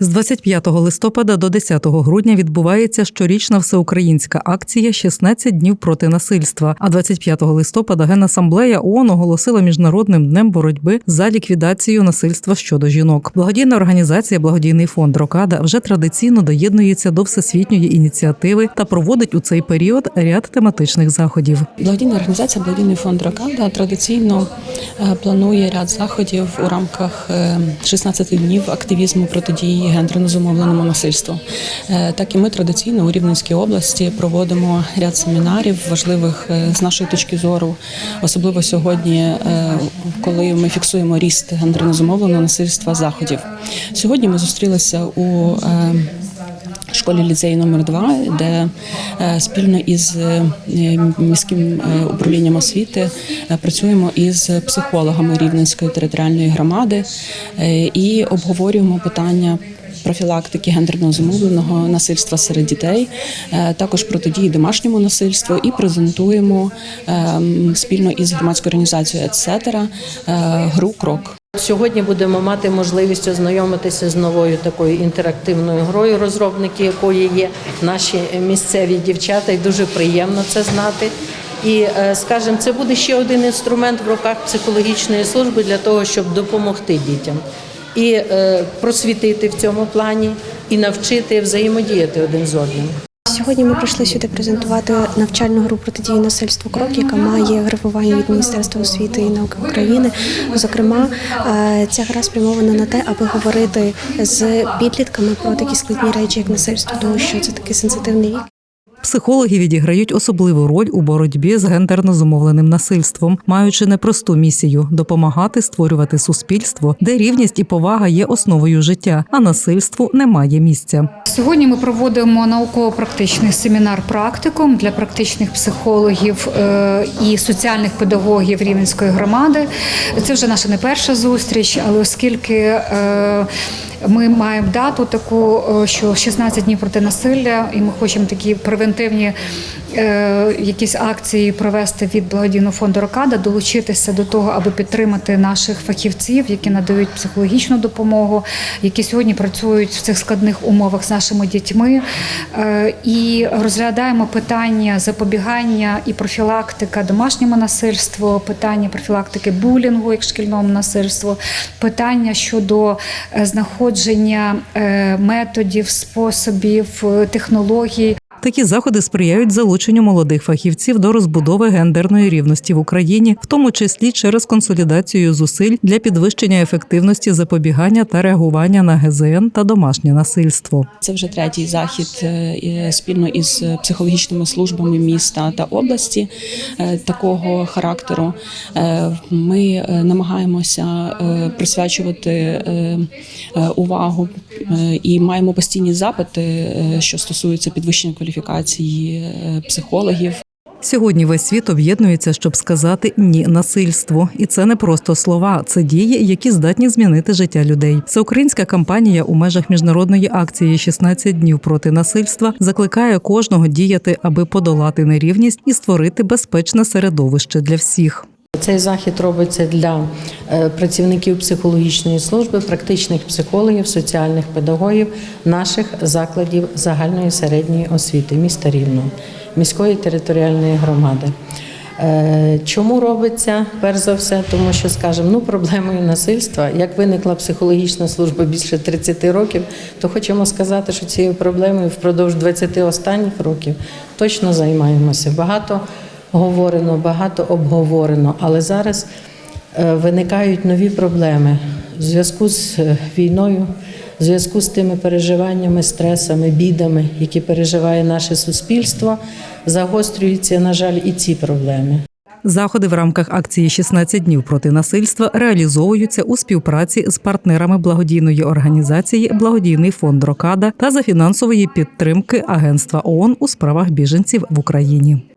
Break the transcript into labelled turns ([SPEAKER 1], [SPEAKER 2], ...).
[SPEAKER 1] З 25 листопада до 10 грудня відбувається щорічна всеукраїнська акція «16 днів проти насильства. А 25 листопада Генасамблея ООН оголосила міжнародним днем боротьби за ліквідацію насильства щодо жінок. Благодійна організація Благодійний фонд Рокада вже традиційно доєднується до всесвітньої ініціативи та проводить у цей період ряд тематичних заходів.
[SPEAKER 2] Благодійна організація Благодійний фонд Рокада традиційно е, планує ряд заходів у рамках е, 16 днів активізму протидії гендерно зумовленому насильству. Е, Так і ми традиційно у Рівненській області проводимо ряд семінарів важливих е, з нашої точки зору, особливо сьогодні, е, коли ми фіксуємо ріст гендерно зумовленого насильства заходів. Сьогодні ми зустрілися у школі ліцею номер 2 де е, спільно із е, міським е, управлінням освіти працюємо із психологами Рівненської територіальної громади і обговорюємо питання. Профілактики гендерного зумовленого насильства серед дітей, також протидії домашньому насильству, і презентуємо ем, спільно із громадською організацією «Етсетера» е, гру Крок.
[SPEAKER 3] Сьогодні будемо мати можливість ознайомитися з новою такою інтерактивною грою, розробники якої є наші місцеві дівчата, і дуже приємно це знати. І е, скажімо, це буде ще один інструмент в руках психологічної служби для того, щоб допомогти дітям і е, просвітити в цьому плані, і навчити взаємодіяти один з одним.
[SPEAKER 4] Сьогодні ми прийшли сюди презентувати навчальну гру протидії насильству крок, яка має графування від Міністерства освіти і науки України. Зокрема, е, ця гра спрямована на те, аби говорити з підлітками про такі складні речі, як насильство, тому що це такий сенситивний вік.
[SPEAKER 1] Психологи відіграють особливу роль у боротьбі з гендерно зумовленим насильством, маючи непросту місію допомагати створювати суспільство, де рівність і повага є основою життя, а насильству немає місця.
[SPEAKER 5] Сьогодні ми проводимо науково-практичний семінар практикум для практичних психологів е, і соціальних педагогів Рівненської громади. Це вже наша не перша зустріч, але оскільки е, ми маємо дату таку, е, що 16 днів проти насилля, і ми хочемо такі превентивні якісь акції провести від благодійного фонду Рокада, долучитися до того, аби підтримати наших фахівців, які надають психологічну допомогу, які сьогодні працюють в цих складних умовах з нашими дітьми. Е, І розглядаємо питання запобігання і профілактика домашньому насильству, питання профілактики булінгу, як шкільному насильству, питання щодо е, знаходження е, методів, способів, технологій.
[SPEAKER 1] Такі заходи сприяють залученню молодих фахівців до розбудови гендерної рівності в Україні, в тому числі через консолідацію зусиль для підвищення ефективності запобігання та реагування на ГЗН та домашнє насильство.
[SPEAKER 2] Це вже третій захід е, спільно із психологічними службами міста та області е, такого характеру. Е, Ми е, намагаємося е, присвячувати е, е, увагу е, і маємо постійні запити, е, що стосуються підвищення кваліфікації е, психологів.
[SPEAKER 1] Сьогодні весь світ об'єднується, щоб сказати ні насильству, і це не просто слова, це дії, які здатні змінити життя людей. Всеукраїнська кампанія у межах міжнародної акції «16 днів проти насильства закликає кожного діяти, аби подолати нерівність і створити безпечне середовище для всіх.
[SPEAKER 3] Цей захід робиться для е, працівників психологічної служби, практичних психологів, соціальних педагогів наших закладів загальної середньої освіти міста Рівного, міської територіальної громади. Е, Чому робиться? Перш за все, тому що, скажімо, ну проблемою насильства, як виникла психологічна служба більше 30 років, то хочемо сказати, що цією проблемою впродовж 20 останніх років точно займаємося. Багато говорено, багато обговорено, але зараз е, виникають нові проблеми в зв'язку з е, війною, в зв'язку з тими переживаннями, стресами, бідами, які переживає наше суспільство. Загострюються, на жаль, і ці проблеми.
[SPEAKER 1] Заходи в рамках акції «16 днів проти насильства реалізовуються у співпраці з партнерами благодійної організації Благодійний фонд Рокада та за фінансової підтримки Агентства ООН у справах біженців в Україні.